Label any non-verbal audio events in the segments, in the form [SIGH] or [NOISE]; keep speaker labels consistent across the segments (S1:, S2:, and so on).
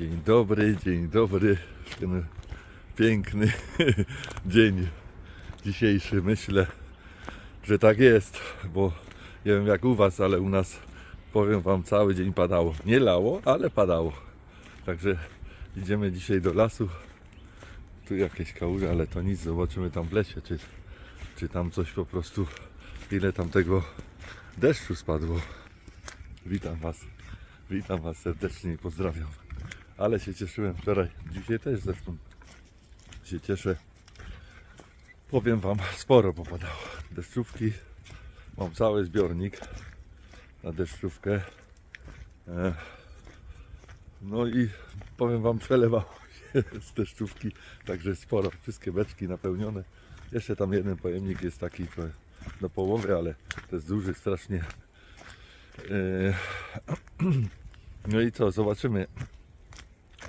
S1: Dzień dobry, dzień dobry. Ten piękny [LAUGHS] dzień dzisiejszy. Myślę, że tak jest, bo nie wiem jak u Was, ale u nas powiem Wam cały dzień padało. Nie lało, ale padało. Także idziemy dzisiaj do lasu. Tu jakieś kałuże, ale to nic. Zobaczymy tam w lesie, czy, czy tam coś po prostu, ile tam tego deszczu spadło. Witam Was. Witam Was serdecznie i pozdrawiam. Ale się cieszyłem wczoraj. Dzisiaj też zresztą się cieszę. Powiem Wam, sporo popadało. Deszczówki. Mam cały zbiornik na deszczówkę. E, No i powiem Wam, przelewało się [LAUGHS] z deszczówki. Także sporo. Wszystkie beczki napełnione. Jeszcze tam jeden pojemnik jest taki do połowy, ale to jest duży strasznie. E, [CLEARS THROAT] No i co, zobaczymy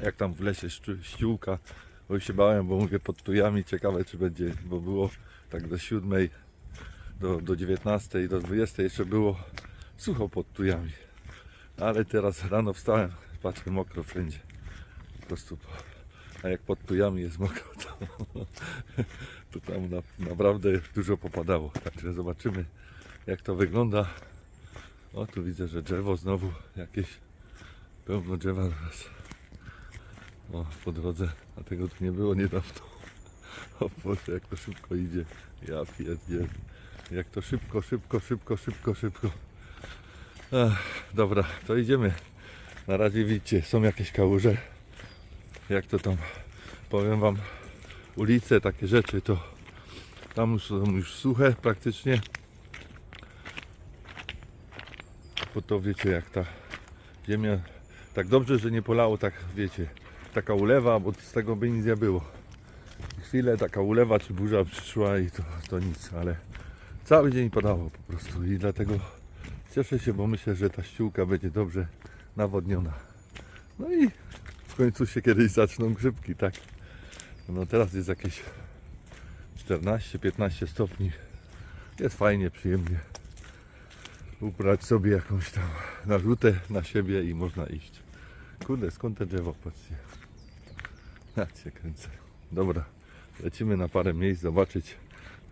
S1: jak tam w lesie ściółka. Bo się bałem, bo mówię pod tujami, ciekawe czy będzie, bo było tak do 7, do, do 19, do 20 jeszcze było sucho pod tujami. Ale teraz rano wstałem, patrzę mokro wszędzie. Po prostu, a jak pod tujami jest mokro, to, to tam na, naprawdę dużo popadało. Także zobaczymy jak to wygląda. O, tu widzę, że drzewo znowu jakieś pełno drzewa teraz. O, po drodze, a tego tu nie było niedawno. O Boże, jak to szybko idzie. Ja pierdzielę. Jak to szybko, szybko, szybko, szybko, szybko. Dobra, to idziemy. Na razie widzicie, są jakieś kałuże. Jak to tam, powiem wam, ulice, takie rzeczy, to tam są już suche praktycznie. Bo to wiecie, jak ta ziemia, tak dobrze, że nie polało, tak wiecie, taka ulewa, bo z tego by nic nie było. Chwilę taka ulewa czy burza przyszła i to, to nic, ale cały dzień padało po prostu i dlatego cieszę się, bo myślę, że ta ściółka będzie dobrze nawodniona. No i w końcu się kiedyś zaczną grzybki, tak? No teraz jest jakieś 14-15 stopni. Jest fajnie, przyjemnie. Ubrać sobie jakąś tam narzutę na siebie i można iść. Kurde, skąd te drzewo? Patrzcie. Ja cię kręcę. Dobra, lecimy na parę miejsc zobaczyć,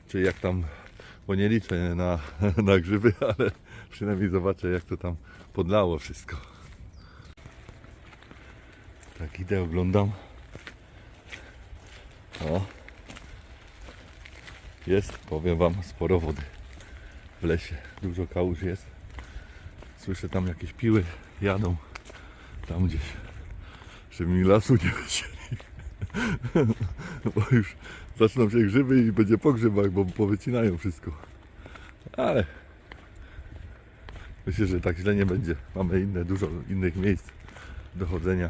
S1: czy jak tam, bo nie liczę na, [LAUGHS] na grzyby, ale przynajmniej zobaczę jak to tam podlało wszystko. Tak idę, oglądam. O. Jest, powiem Wam, sporo wody w lesie. Dużo kałuż jest. Słyszę tam jakieś piły jadą tam gdzieś, żeby mi lasu nie wycięli. [LAUGHS] bo już zaczną się grzyby i będzie po grzybach, bo powycinają wszystko. Ale myślę, że tak źle nie będzie. Mamy inne, dużo innych miejsc do chodzenia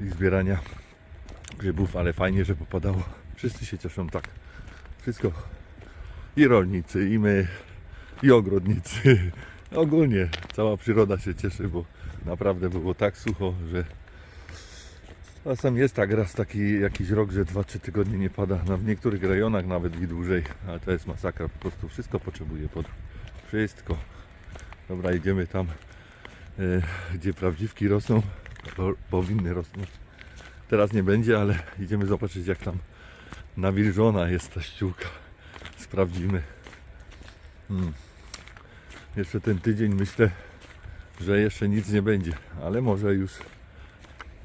S1: i zbierania grzybów, ale fajnie, że popadało. Wszyscy się cieszą tak. Wszystko i rolnicy, i my, i ogrodnicy. [LAUGHS] Ogólnie cała przyroda się cieszy, bo naprawdę było tak sucho, że czasem jest tak raz taki jakiś rok, że 2-3 tygodnie nie pada. No, w niektórych rejonach nawet i dłużej, ale to jest masakra. Po prostu wszystko potrzebuje pod wszystko. Dobra, idziemy tam, e, gdzie prawdziwki rosną, po- powinny rosnąć. Teraz nie będzie, ale idziemy zobaczyć jak tam nawilżona jest ta ściółka sprawdzimy. Hmm. Jeszcze ten tydzień myślę, że jeszcze nic nie będzie, ale może już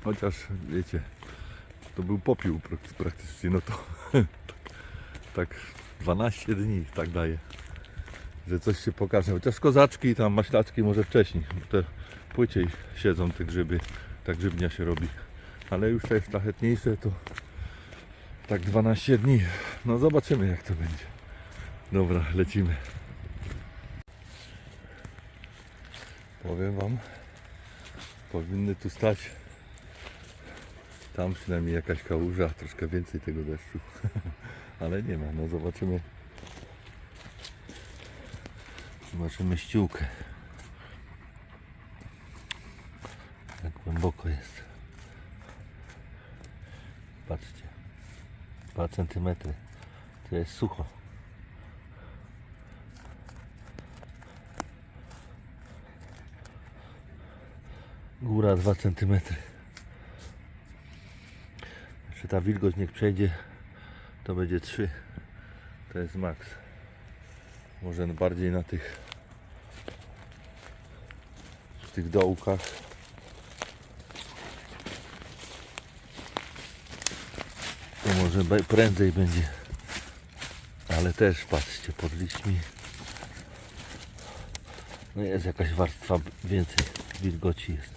S1: chociaż wiecie, to był popiół prak- praktycznie, no to [LAUGHS] tak 12 dni tak daje, że coś się pokaże. Chociaż kozaczki i tam maślaczki może wcześniej, bo te płyciej siedzą te grzyby, ta grzybnia się robi. Ale już te szlachetniejsze to tak 12 dni. No zobaczymy jak to będzie. Dobra, lecimy. Powiem Wam, powinny tu stać. Tam przynajmniej jakaś kałuża, troszkę więcej tego deszczu. [LAUGHS] Ale nie ma, no zobaczymy. Zobaczymy ściółkę. Jak głęboko jest. Patrzcie. 2 centymetry. To jest sucho.
S2: Góra 2 cm. Ta wilgoć niech przejdzie, to będzie 3. To jest maks. Może bardziej na tych w tych dołkach. To może prędzej będzie. Ale też patrzcie pod liśćmi. No jest jakaś warstwa więcej wilgoci jest.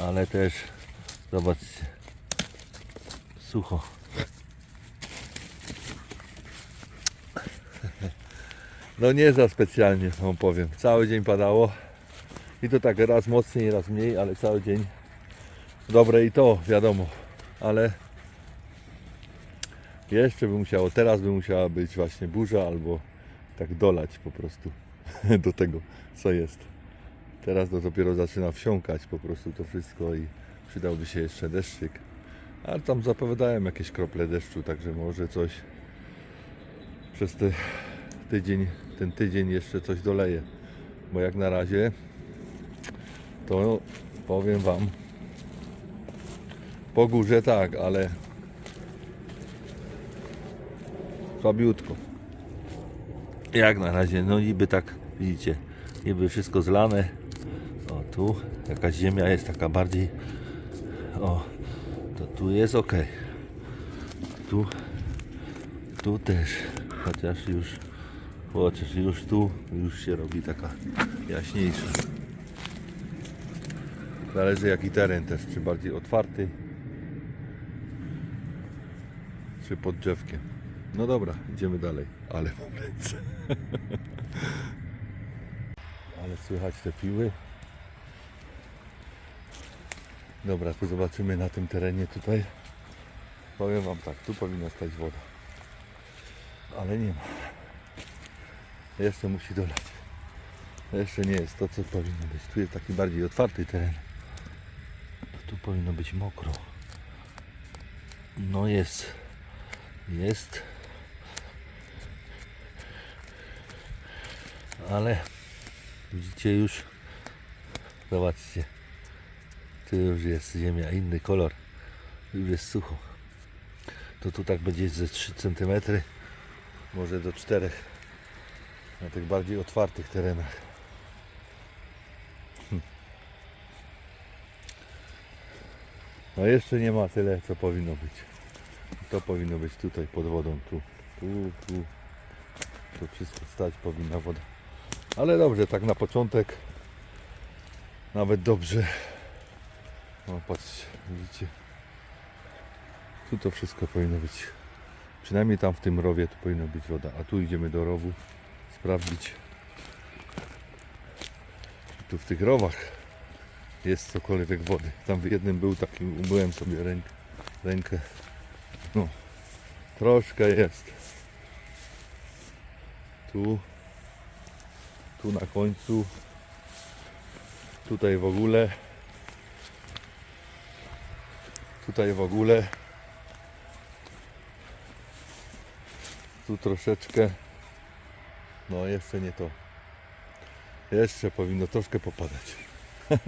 S2: Ale też zobaczcie. Sucho.
S1: No nie za specjalnie, wam powiem. Cały dzień padało. I to tak raz mocniej, raz mniej, ale cały dzień. Dobre i to, wiadomo. Ale jeszcze by musiało, teraz by musiała być właśnie burza albo tak dolać po prostu [LAUGHS] do tego, co jest. Teraz to dopiero zaczyna wsiąkać po prostu to wszystko i przydałby się jeszcze deszczyk. Ale tam zapowiadałem jakieś krople deszczu, także może coś przez tydzień, ten tydzień jeszcze coś doleje. Bo jak na razie to powiem Wam po górze tak, ale słabiutko.
S2: Jak na razie, no niby tak, widzicie, niby wszystko zlane. O, tu jakaś ziemia jest taka bardziej, o, tu jest ok. Tu, tu też, chociaż już, chociaż już tu, już się robi taka jaśniejsza.
S1: Zależy jaki teren też, czy bardziej otwarty, czy pod drzewkiem. No dobra, idziemy dalej. Ale mam [LAUGHS] ręce. Ale słychać te piły. Dobra, to zobaczymy na tym terenie tutaj. Powiem Wam tak, tu powinna stać woda. Ale nie ma. Jeszcze musi dolać. Jeszcze nie jest to, co powinno być. Tu jest taki bardziej otwarty teren.
S2: Tu powinno być mokro. No jest. Jest. Ale widzicie już. Zobaczcie. Już jest ziemia, inny kolor. Już jest sucho. To tu tak będzie ze 3 cm.
S1: może do czterech na tych bardziej otwartych terenach. Hm. No jeszcze nie ma tyle, co powinno być. To powinno być tutaj pod wodą, tu, tu, tu. To wszystko stać powinna woda. Ale dobrze, tak na początek. Nawet dobrze. No patrzcie, widzicie. Tu to wszystko powinno być Przynajmniej tam w tym rowie tu powinna być woda. A tu idziemy do rowu sprawdzić. Tu w tych rowach jest cokolwiek wody. Tam w jednym był taki, umyłem sobie rękę. rękę. No, troszkę jest. Tu, tu na końcu, tutaj w ogóle, tutaj w ogóle. tu troszeczkę. No jeszcze nie to. Jeszcze powinno troszkę popadać. [LAUGHS]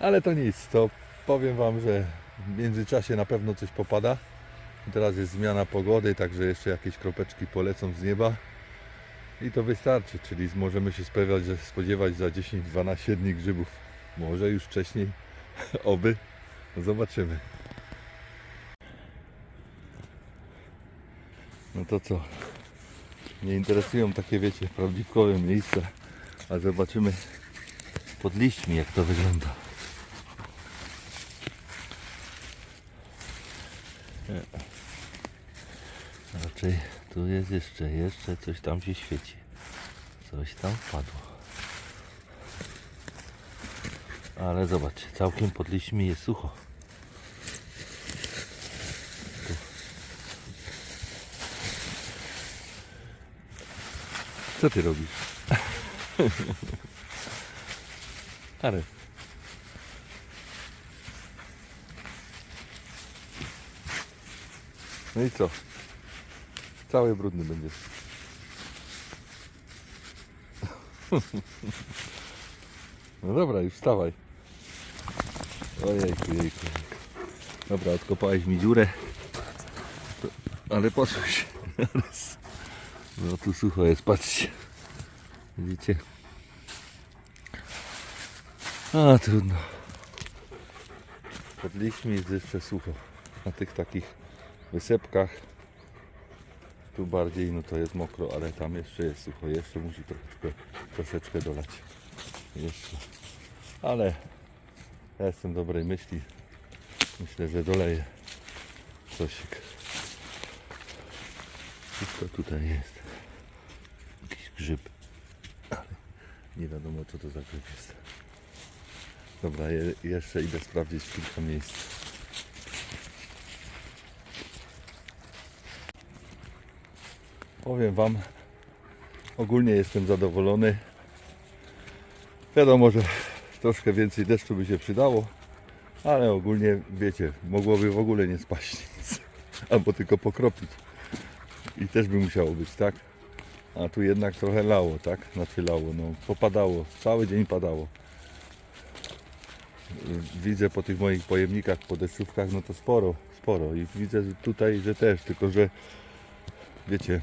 S1: Ale to nic to powiem wam, że w międzyczasie na pewno coś popada. Teraz jest zmiana pogody także jeszcze jakieś kropeczki polecą z nieba. I to wystarczy, czyli możemy się spodziewać, że spodziewać za 10-12 dni grzybów. Może już wcześniej. [LAUGHS] Oby. Zobaczymy No to co? Nie interesują takie, wiecie, prawdziwkowe miejsca. A zobaczymy
S2: Pod liśćmi jak to wygląda. Raczej tu jest jeszcze, jeszcze coś tam się świeci. Coś tam wpadło. Ale zobaczcie, całkiem pod liśćmi jest sucho.
S1: Co ty robisz? [LAUGHS] Arek. No i co? Cały brudny będziesz. [LAUGHS] No dobra, już wstawaj.
S2: Ojejku, jejku. Dobra, odkopałeś mi dziurę. Ale posłuchaj. [LAUGHS] No tu sucho jest, patrzcie. Widzicie? A, trudno. Pod liśćmi jest jeszcze sucho. Na tych takich wysepkach. Tu bardziej, no to jest mokro, ale tam jeszcze jest sucho. Jeszcze musi troszeczkę, troszeczkę dolać. Jeszcze. Ale ja jestem dobrej myśli. Myślę, że doleję cosik. Wszystko tutaj jest. Grzyb. Ale nie wiadomo co to za grzyb jest. Dobra, je, jeszcze idę sprawdzić kilka miejsc. Powiem Wam, ogólnie jestem zadowolony. Wiadomo, że troszkę więcej deszczu by się przydało, ale ogólnie wiecie, mogłoby w ogóle nie spaść [LAUGHS] nic, albo tylko pokropić. I też by musiało być, tak? A tu jednak trochę lało, tak? Znaczy lało, no popadało, cały dzień padało. Widzę po tych moich pojemnikach, po deszczówkach, no to sporo, sporo. I widzę tutaj, że też, tylko że wiecie,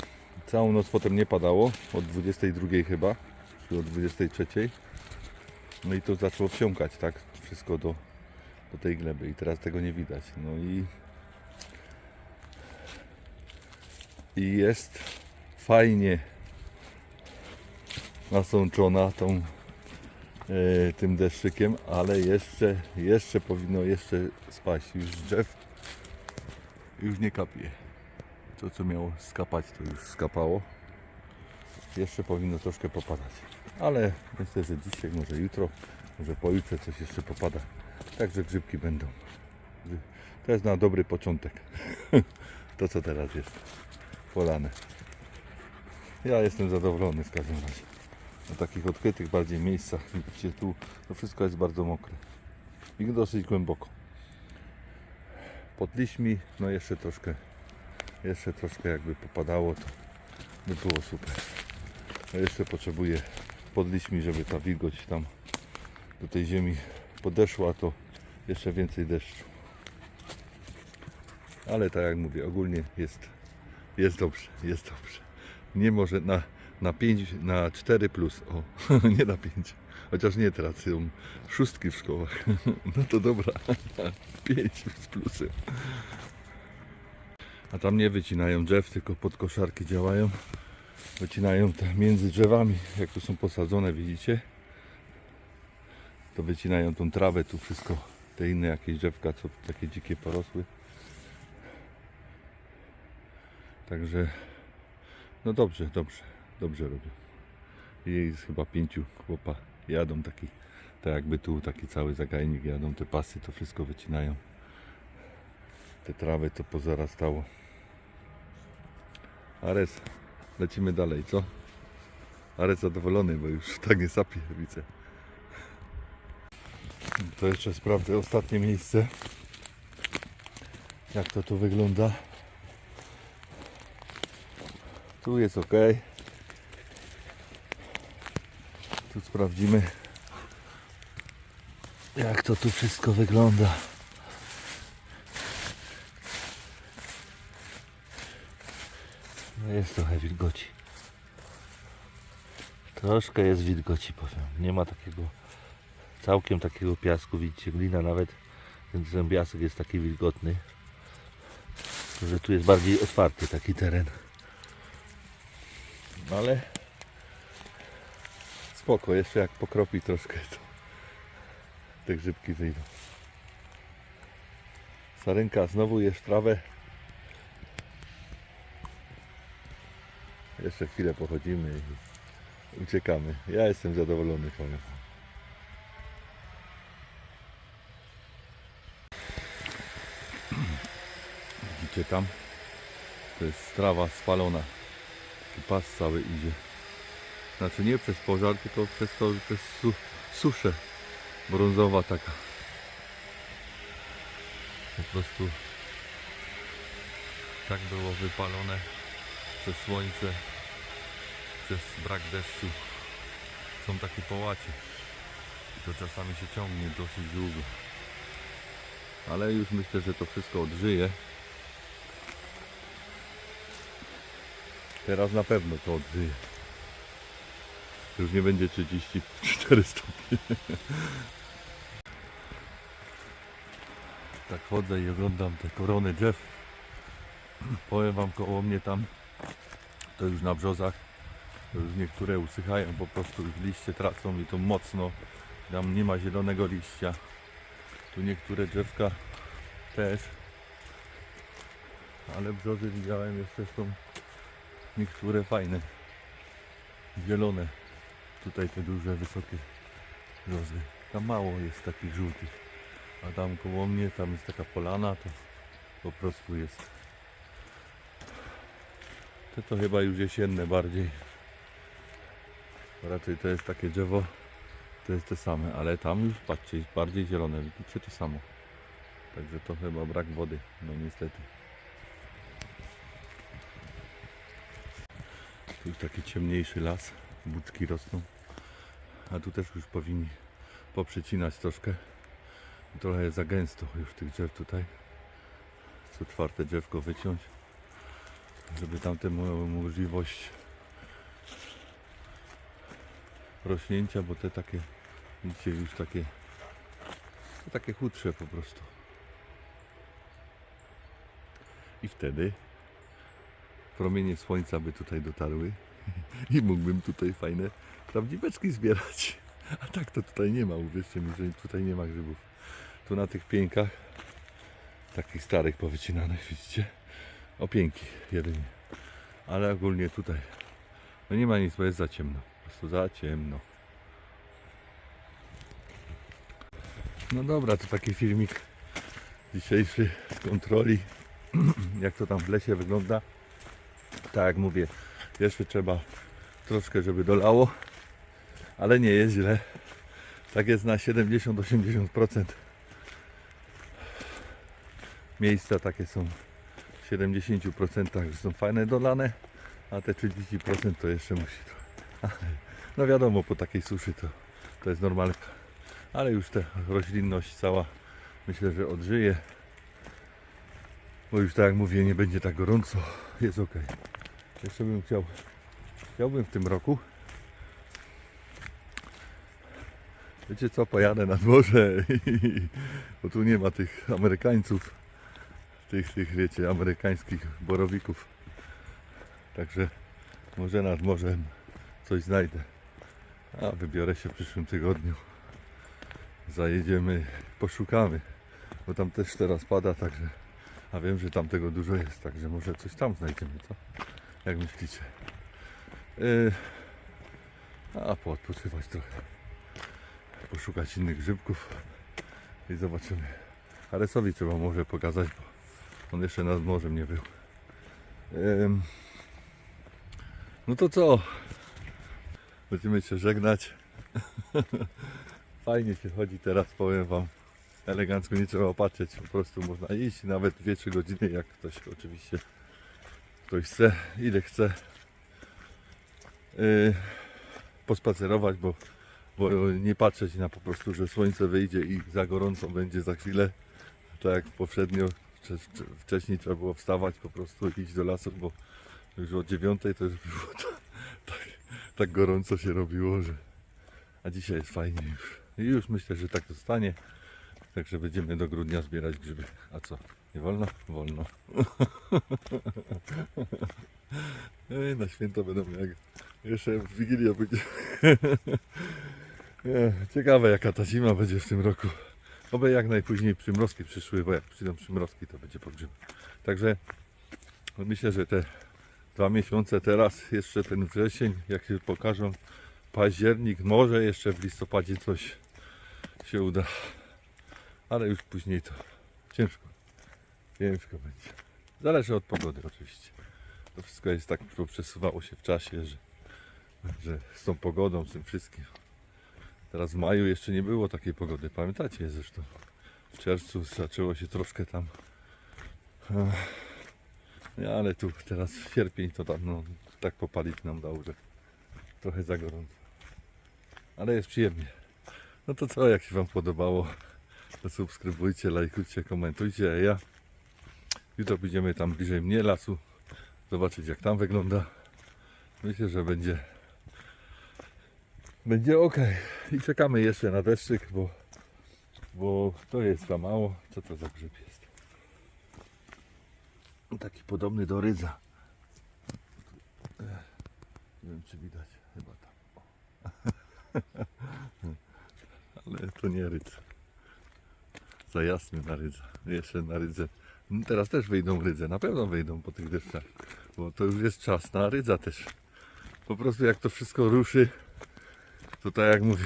S2: całą noc potem nie padało, od 22 chyba, czy od 23. No i to zaczęło wsiąkać, tak? Wszystko do, do tej gleby i teraz tego nie widać. No i i jest fajnie nasączona tą e, tym deszczykiem, ale jeszcze jeszcze powinno jeszcze spaść. Już drzew już nie kapie. To co miało skapać to już skapało. Jeszcze powinno troszkę popadać. Ale myślę, że dzisiaj, może jutro może pojutrze coś jeszcze popada. Także grzybki będą. To jest na dobry początek. [LAUGHS] To co teraz jest polane. Ja jestem zadowolony w każdym razie na takich odkrytych bardziej miejscach gdzie tu to wszystko jest bardzo mokre. I dosyć głęboko. Pod liśmi no jeszcze troszkę jeszcze troszkę jakby popadało to by było super. No jeszcze potrzebuję pod liśmi żeby ta wilgoć tam do tej ziemi podeszła to jeszcze więcej deszczu. Ale tak jak mówię ogólnie jest jest dobrze, jest dobrze. Nie może na, na 5, na 4 plus, o, [LAUGHS] nie na 5. Chociaż nie teraz są szóstki w szkołach. [LAUGHS] No to dobra, [LAUGHS] 5 z plusem. A tam nie wycinają drzew, tylko pod koszarki działają. Wycinają te między drzewami, jak tu są posadzone, widzicie? To wycinają tą trawę, tu wszystko, te inne jakieś drzewka, co takie dzikie porosły. Także no dobrze, dobrze, dobrze robią. Jest chyba pięciu chłopa jadą taki, tak jakby tu taki cały zagajnik jadą, te pasy to wszystko wycinają. Te trawy to pozarastało. Ares, lecimy dalej, co? Ares zadowolony, bo już [LAUGHS] tak nie sapie, widzę. To jeszcze sprawdzę ostatnie miejsce. Jak to tu wygląda. Tu jest ok. Tu sprawdzimy jak to tu wszystko wygląda. No jest trochę wilgoci. Troszkę jest wilgoci, powiem. Nie ma takiego całkiem takiego piasku. Widzicie, glina nawet, ten, piasek jest taki wilgotny. Że tu jest bardziej otwarty taki teren. No ale spoko, jeszcze jak pokropi troszkę to te grzybki wyjdą. Sarynka znowu jesz trawę. Jeszcze chwilę pochodzimy i uciekamy. Ja jestem zadowolony, powiem. Widzicie tam? To jest trawa spalona. Taki pas cały idzie. Znaczy nie przez pożar, tylko przez to, przez su suszę. Brązowa taka. Po prostu tak było wypalone przez słońce, przez brak deszczu. Są takie połacie. I to czasami się ciągnie dosyć długo.
S1: Ale już myślę, że to wszystko odżyje. Teraz na pewno to odżyje. Już nie będzie 34 stopni. [LAUGHS] Tak chodzę i oglądam te korony drzew. Powiem wam koło mnie tam, to już na brzozach, to już niektóre usychają, po prostu już liście tracą i to mocno. Tam nie ma zielonego liścia. Tu niektóre drzewka też. Ale brzozy widziałem jeszcze są niektóre fajne. Zielone. Tutaj te duże, wysokie brzozy. Tam mało jest takich żółtych. A tam koło mnie, tam jest taka polana, to po prostu jest. To to chyba już jesienne bardziej. Raczej to jest takie drzewo, to jest te same, ale tam już patrzcie, jest bardziej zielone, widzicie to samo. Także to chyba brak wody, no niestety. Tu jest taki ciemniejszy las, buczki rosną. A tu też już powinni poprzecinać troszkę. Trochę jest za gęsto już tych drzew tutaj. Co czwarte drzewko wyciąć, żeby tamte możliwość rośnięcia, bo te takie, widzicie, już takie, takie chudsze po prostu. I wtedy promienie słońca by tutaj dotarły [LAUGHS] i mógłbym tutaj fajne prawdziweczki zbierać. A tak to tutaj nie ma, uwierzcie mi, że tutaj nie ma grzybów. Tu na tych pieńkach, takich starych powycinanych, widzicie, opieńki jedynie. Ale ogólnie tutaj, no nie ma nic, bo jest za ciemno. Po prostu za ciemno. No dobra, to taki filmik dzisiejszy z kontroli, [CLEARS THROAT] jak to tam w lesie wygląda. Tak jak mówię, jeszcze trzeba troszkę, żeby dolało, ale nie jest źle. Tak jest na 70-80%. Miejsca takie są w 70% że są fajne dolane, a te 30% to jeszcze musi. Ale, No wiadomo, po takiej suszy to, to jest normalka. Ale już ta roślinność cała myślę, że odżyje. Bo już tak jak mówię, nie będzie tak gorąco. Jest ok. Jeszcze bym chciał, chciałbym w tym roku Wiecie co, pojadę nad morze, bo tu nie ma tych Amerykańców, tych, tych wiecie, amerykańskich borowików. Także może nad morzem coś znajdę. A wybiorę się w przyszłym tygodniu. Zajedziemy, poszukamy, bo tam też teraz pada, także a wiem, że tam tego dużo jest, także może coś tam znajdziemy, co? Jak myślicie? Yy, a poodpoczywać trochę poszukać innych grzybków i zobaczymy. Aresowi trzeba może pokazać, bo on jeszcze nad morzem nie był. No to co? Będziemy się żegnać. [LAUGHS] Fajnie się chodzi teraz, powiem Wam. Elegancko nie trzeba opatrzeć, po prostu można iść nawet 2-3 godziny, jak ktoś oczywiście ktoś chce, ile chce. Yy, pospacerować, bo bo nie patrzeć na po prostu, że słońce wyjdzie i za gorąco będzie za chwilę. Tak jak poprzednio, wcze- wcze- wcześniej trzeba było wstawać po prostu iść do lasu, bo już o dziewiątej to już było tak, [LAUGHS] tak, tak gorąco się robiło, że a dzisiaj jest fajnie już. I już myślę, że tak zostanie. Także będziemy do grudnia zbierać grzyby. A co? Nie wolno? Wolno. [LAUGHS] Ej, na święto będą jak jeszcze w Wigilię będzie. [LAUGHS] Ciekawe jaka ta zima będzie w tym roku. Oby jak najpóźniej przymrozki przyszły, bo jak przyjdą przymrozki to będzie pogrzeb. Także myślę, że te dwa miesiące teraz, jeszcze ten wrzesień, jak się pokażą, październik, może jeszcze w listopadzie coś się uda. Ale już później to ciężko. Ciężko będzie. Zależy od pogody oczywiście. To wszystko jest tak, przesuwało się w czasie, że, że z tą pogodą, z tym wszystkim. Teraz w maju jeszcze nie było takiej pogody, pamiętacie zresztą. W czerwcu zaczęło się troszkę tam. Nie, ale tu teraz sierpień to tam no, tak popalić nam dał, że trochę za gorąco. Ale jest przyjemnie. No to co, jak się Wam podobało, to subskrybujcie, lajkujcie, komentujcie, ja jutro pójdziemy tam bliżej mnie lasu, zobaczyć jak tam wygląda. Myślę, że będzie będzie ok. I czekamy jeszcze na deszczyk, bo, bo to jest za mało. Co to za grzyb jest? Taki podobny do rydza. Nie wiem czy widać, chyba tam. [LAUGHS] Ale to nie rydz. Za jasny na rydza. Jeszcze na rydze. Teraz też wyjdą rydze, na pewno wyjdą po tych deszczach. Bo to już jest czas na rydza też. Po prostu jak to wszystko ruszy, to tak jak mówię.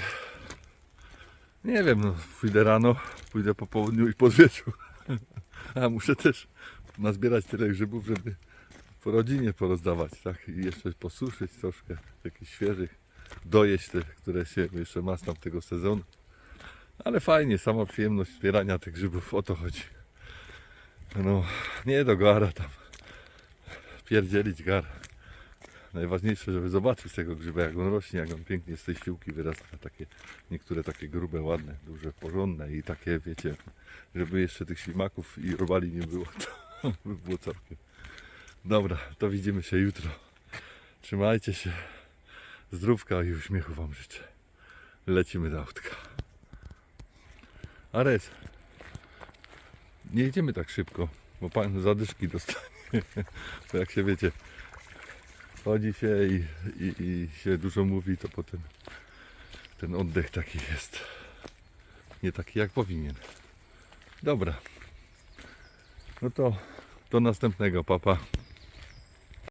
S1: Nie wiem, no pójdę rano, pójdę po południu i pod wieczór. [LAUGHS] A muszę też nazbierać tyle grzybów, żeby po rodzinie porozdawać, tak? I jeszcze posuszyć troszkę jakichś świeżych, dojeść te, które się jeszcze ma z tamtego sezonu. Ale fajnie, sama przyjemność zbierania tych grzybów, o to chodzi. No, nie do gara tam. Pierdzielić gar. Najważniejsze, żeby zobaczyć tego grzyba, jak on rośnie, jak on pięknie z tej ściółki wyrasta. Takie, niektóre takie grube, ładne, duże, porządne i takie, wiecie, żeby jeszcze tych ślimaków i robali nie było, to [LAUGHS] by było całkiem. Dobra, to widzimy się jutro. Trzymajcie się. Zdrówka i uśmiechu Wam życzę. Lecimy do autka. Ares, nie jedziemy tak szybko, bo Pan zadyszki dostanie. [LAUGHS] Bo jak się wiecie, chodzi się i, i, i się dużo mówi, to potem ten oddech taki jest. Nie taki jak powinien. Dobra. No to do następnego, papa.